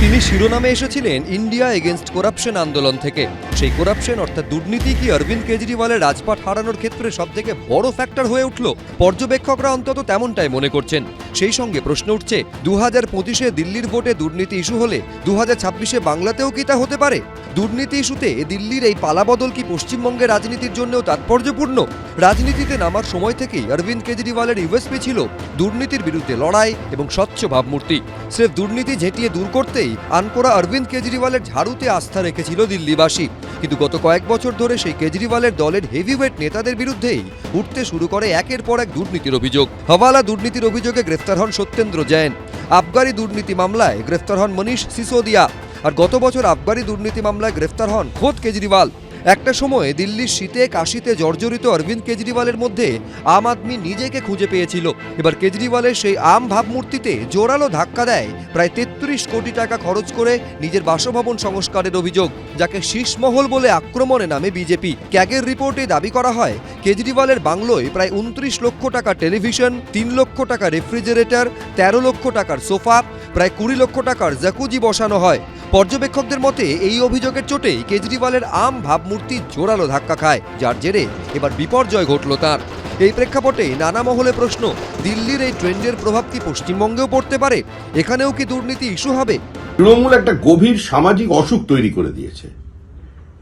তিনি শিরোনামে এসেছিলেন ইন্ডিয়া এগেনস্ট করাপশন আন্দোলন থেকে। সেই করাপশন অর্থাৎ দুর্নীতি কি অরবিন্দ কেজরিওয়ালের রাজপাট হারানোর ক্ষেত্রে সবথেকে বড় ফ্যাক্টর হয়ে উঠল? পর্যবেক্ষকরা অন্তত তেমনটাই মনে করছেন। সেই সঙ্গে প্রশ্ন উঠছে দু হাজার পঁচিশে দিল্লির ভোটে দুর্নীতি ইস্যু হলে দু হাজার ছাব্বিশে বাংলাতেও কি তা হতে পারে? দুর্নীতি ইস্যুতে দিল্লির এই পালাবদল কি পশ্চিমবঙ্গের রাজনীতির জন্যও তাৎপর্যপূর্ণ? রাজনীতিতে নামার সময় থেকেই অরবিন্দ কেজরিওয়ালের ইউএসপি ছিল দুর্নীতির বিরুদ্ধে লড়াই এবং স্বচ্ছ ভাবমূর্তি। স্রেফ দুর্নীতি ঝেঁটিয়ে দূর করতেই আনকোরা অরবিন্দ কেজরিওয়ালের ঝাড়ুতে আস্থা রেখেছিল দিল্লিবাসী। কিন্তু গত কয়েক বছর ধরে সেই কেজরিওয়ালের দলের হেভিওয়েট নেতাদের বিরুদ্ধেই উঠতে শুরু করে একের পর এক দুর্নীতির অভিযোগ। হওয়ালা দুর্নীতির অভিযোগে গ্রেফতার হন সত্যেন্দ্র জৈন। আবগারি দুর্নীতি মামলায় গ্রেফতার হন মনীষ সিসোদিয়া। আর গত বছর আবগারি দুর্নীতি মামলায় গ্রেফতার হন খোদ কেজরিওয়াল। একটা সময়ে দিল্লির শীতে, কাশিতে জর্জরিত অরবিন্দ কেজরিওয়ালের মধ্যে আম আদমি নিজেকে খুঁজে পেয়েছিল। এবার কেজরিওয়ালের সেই আম ভাবমূর্তিতে জোরালো ধাক্কা দেয় প্রায় তেত্রিশ কোটি টাকা খরচ করে নিজের বাসভবন সংস্কারের অভিযোগ, যাকে শীষমহল বলে আক্রমণে নামে বিজেপি। ক্যাগের রিপোর্টে দাবি করা হয়, কেজরিওয়ালের বাংলোয় প্রায় উনত্রিশ লক্ষ টাকা টেলিভিশন, তিন লক্ষ টাকা রেফ্রিজারেটর, তেরো লক্ষ টাকার সোফা প্রায় কুড়ি লক্ষ টাকার জাকুজি বসানো হয়। পর্যবেক্ষকদের মতে, এই অভিযোগের চোটেই কেজরিওয়ালের আম ভাবমূর্তি জোরালো ধাক্কা খায়, যার জেরে এবার বিপর্যয় ঘটল তার। এই প্রেক্ষাপটে নানা মহলে প্রশ্ন, দিল্লির এই ট্রেন্ডের প্রভাব কি পশ্চিমবঙ্গেও পড়তে পারে? এখানেও কি দুর্নীতি ইস্যু হবে? তৃণমূল একটা গভীর সামাজিক অসুখ তৈরি করে দিয়েছে।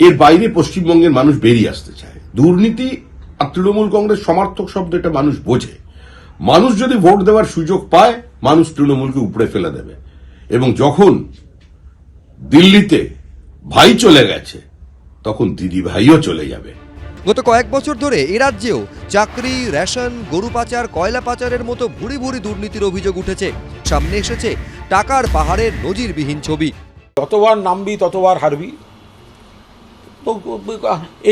এর বাইরে পশ্চিমবঙ্গের মানুষ বেরিয়ে আসতে চায়। দুর্নীতি আর তৃণমূল কংগ্রেস সমর্থক শব্দ এটা মানুষ বোঝে। মানুষ যদি ভোট দেওয়ার সুযোগ পায় মানুষ তৃণমূলকে উপড়ে ফেলে দেবে। এবং যখন দিল্লিতে ভাই চলে গেছে তখন দিদি ভাইও চলে যাবে। গত কয়েক বছর ধরে এ রাজ্যেও চাকরি রেশন গরু পাচার কয়লা পাচারের মতো ভুরি ভুরি দুর্নীতির অভিযোগ উঠেছে। সামনে এসেছে টাকার পাহাড়ের নজিরবিহীন ছবি। যতবার নামবি ততবার হারবি। তো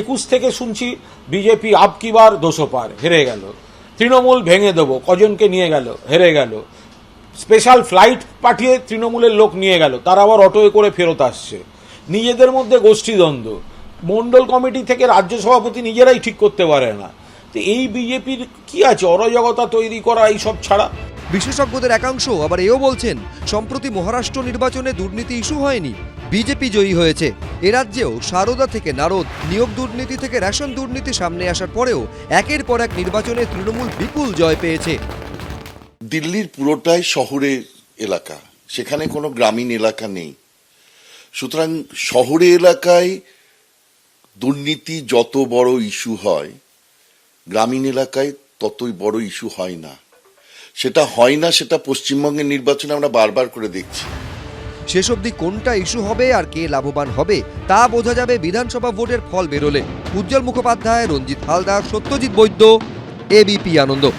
একুশ থেকে শুনছি বিজেপি আবকিবার দোষো পার হেরে গেল। তৃণমূল ভেঙে দেবো, কজনকে নিয়ে গেল, হেরে গেল। স্পেশাল ফ্লাইট পাঠিয়ে তৃণমূলের লোক নিয়ে গেল, তারা আবার অটোয় করে ফেরত আসছে। নিজেদের মধ্যে গোষ্ঠীদ্বন্দ্ব। মণ্ডল কমিটি থেকে রাজ্য সভাপতি নিজেরাই ঠিক করতে পারে না। তো এই বিজেপির কি আছে? অরাজকতা তৈরি করা, এইসব ছাড়া বিশেষজ্ঞদের একাংশ আবার এও বলছেন, সম্প্রতি মহারাষ্ট্র নির্বাচনে দুর্নীতি ইস্যু হয়নি, বিজেপি জয়ী হয়েছে। এ রাজ্যেও সারদা থেকে নারদ, নিয়োগ দুর্নীতি থেকে রেশন দুর্নীতি সামনে আসার পরেও একের পর এক নির্বাচনে তৃণমূল বিপুল জয় পেয়েছে। দিল্লির পুরোটাই শহরের এলাকা, সেখানে কোনো গ্রামীণ এলাকা নেই। সুতরাং শহরে এলাকায় দুর্নীতি যত বড় ইস্যু হয়, গ্রামীণ এলাকায় ততই বড় ইস্যু হয় না। সেটা হয় না, সেটা পশ্চিমবঙ্গের নির্বাচনে আমরা বারবার করে দেখছি। শেষ অবধি কোনটা ইস্যু হবে আর কে লাভবান হবে, তা বোঝা যাবে বিধানসভা ভোটের ফল বেরোলে। উজ্জ্বল মুখোপাধ্যায়, রঞ্জিত হালদার, সত্যজিৎ বৈদ্য এবিপি আনন্দ।